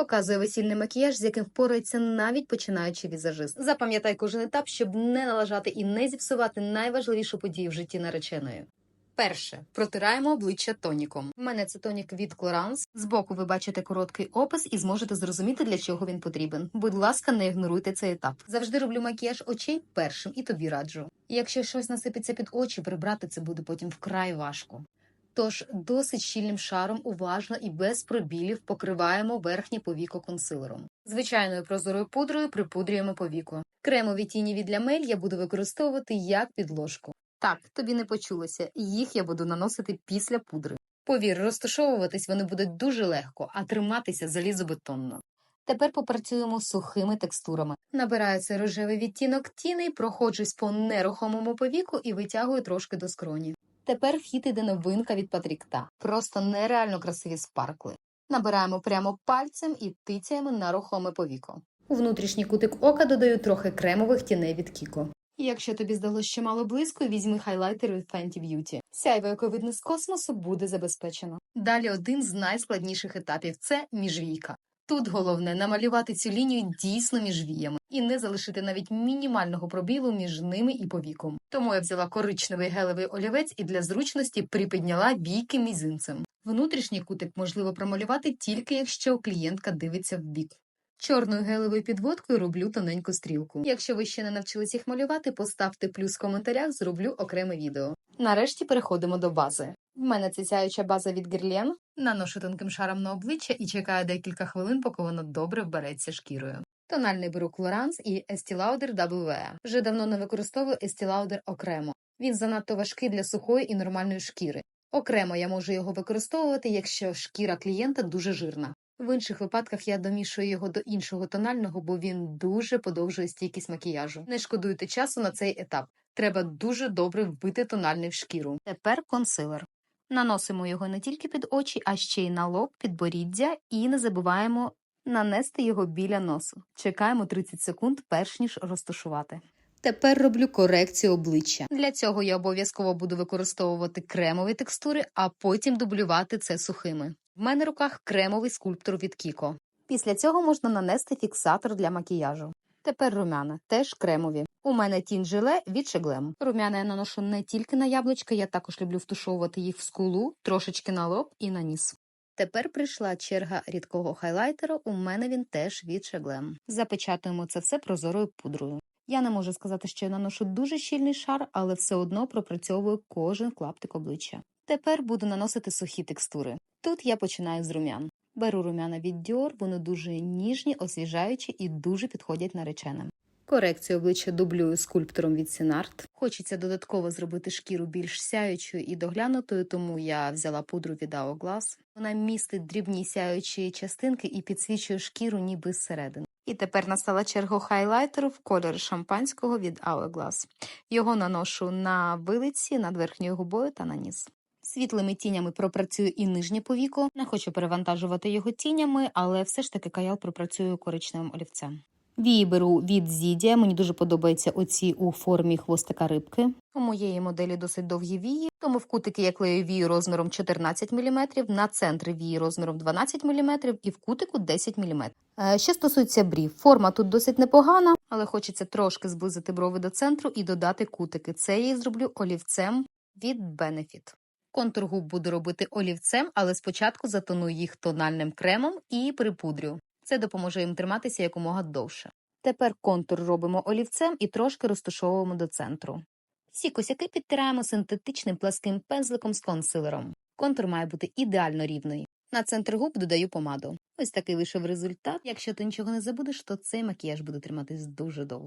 Показує весільний макіяж, з яким впорається навіть починаючий візажист. Запам'ятай кожен етап, щоб не налажати і не зіпсувати найважливішу подію в житті нареченої. Перше протираємо обличчя тоніком. У мене це тонік від Clarins. Збоку ви бачите короткий опис і зможете зрозуміти, для чого він потрібен. Будь ласка, не ігноруйте цей етап. Завжди роблю макіяж очей першим і тобі раджу. Якщо щось насипеться під очі, прибрати це буде потім вкрай важко. Тож досить щільним шаром уважно і без пробілів покриваємо верхнє повіко консилером. Звичайною прозорою пудрою припудрюємо повіко. Кремові тіні від лямель я буду використовувати як підложку. Так, тобі не почулося, їх я буду наносити після пудри. Повір, розташовуватись вони будуть дуже легко, а триматися залізобетонно. Тепер попрацюємо з сухими текстурами. Набираю цей рожевий відтінок тіни, проходжусь по нерухомому повіку і витягую трошки до скроні. Тепер вхід іде новинка від Патрікта. Просто нереально красиві спаркли. Набираємо прямо пальцем і тицяємо на рухоме повіко. У внутрішній кутик ока додаю трохи кремових тіней від Кіко. І якщо тобі здалося що мало близько, візьми хайлайтер від Fenty Beauty. Сяйво, яке видно з космосу, буде забезпечено. Далі один з найскладніших етапів це міжвійка. Тут головне намалювати цю лінію дійсно між віями і не залишити навіть мінімального пробілу між ними і повіком. Тому я взяла коричневий гелевий олівець і для зручності припідняла війки мізинцем. Внутрішній кутик можливо промалювати тільки якщо клієнтка дивиться в бік. Чорною гелевою підводкою роблю тоненьку стрілку. Якщо ви ще не навчились їх малювати, поставте плюс в коментарях, зроблю окреме відео. Нарешті переходимо до бази. В мене це сяюча база від Guerlain. Наношу тонким шаром на обличчя і чекаю декілька хвилин, поки воно добре вбереться шкірою. Тональний беру Clarins і Estee Lauder WE. Вже давно не використовую Estee Lauder окремо. Він занадто важкий для сухої і нормальної шкіри. Окремо я можу його використовувати, якщо шкіра клієнта дуже жирна. В інших випадках я домішую його до іншого тонального, бо він дуже подовжує стійкість макіяжу. Не шкодуйте часу на цей етап. Треба дуже добре вбити тональний в шкіру. Тепер консилер. Наносимо його не тільки під очі, а ще й на лоб, підборіддя, і не забуваємо нанести його біля носу. Чекаємо 30 секунд, перш ніж розташувати. Тепер роблю корекцію обличчя. Для цього я обов'язково буду використовувати кремові текстури, а потім дублювати це сухими. В мене в руках кремовий скульптор від Кіко. Після цього можна нанести фіксатор для макіяжу. Тепер румяна, теж кремові. У мене тінь жиле від Шеглем. Румяна я наношу не тільки на яблучка, я також люблю втушовувати їх в скулу, трошечки на лоб і на ніс. Тепер прийшла черга рідкого хайлайтеру. У мене він теж від Шеглем. Запечатуємо це все прозорою пудрою. Я не можу сказати, що я наношу дуже щільний шар, але все одно пропрацьовую кожен клаптик обличчя. Тепер буду наносити сухі текстури. Тут я починаю з румян. Беру румяна від Dior, вони дуже ніжні, освіжаючі і дуже підходять нареченим. Корекцію обличчя дублюю скульптором від Сінарт. Хочеться додатково зробити шкіру більш сяючою і доглянутою, тому я взяла пудру від Hourglass. Вона містить дрібні сяючі частинки і підсвічує шкіру ніби зсередини. І тепер настала черга хайлайтеру в кольорі шампанського від Hourglass. Його наношу на вилиці, над верхньою губою та на ніс. Світлими тінями пропрацюю і нижнє повіко. Не хочу перевантажувати його тінями, але все ж таки каял пропрацюю коричневим олівцем. Вії беру від Зідія. Мені дуже подобаються оці у формі хвостика рибки. У моєї моделі досить довгі вії, тому в кутики я клею вії розміром 14 мм, на центри вії розміром 12 мм і в кутику 10 мм. Е, Що стосується брів, форма тут досить непогана, але хочеться трошки зблизити брови до центру і додати кутики. Це я зроблю олівцем від Benefit. Контур губ буду робити олівцем, але спочатку затоную їх тональним кремом і припудрю. Це допоможе їм триматися якомога довше. Тепер контур робимо олівцем і трошки розташовуємо до центру. Всі косяки підтираємо синтетичним пласким пензликом з консилером. Контур має бути ідеально рівний. На центр губ додаю помаду. Ось такий вийшов результат. Якщо ти нічого не забудеш, то цей макіяж буде триматись дуже довго.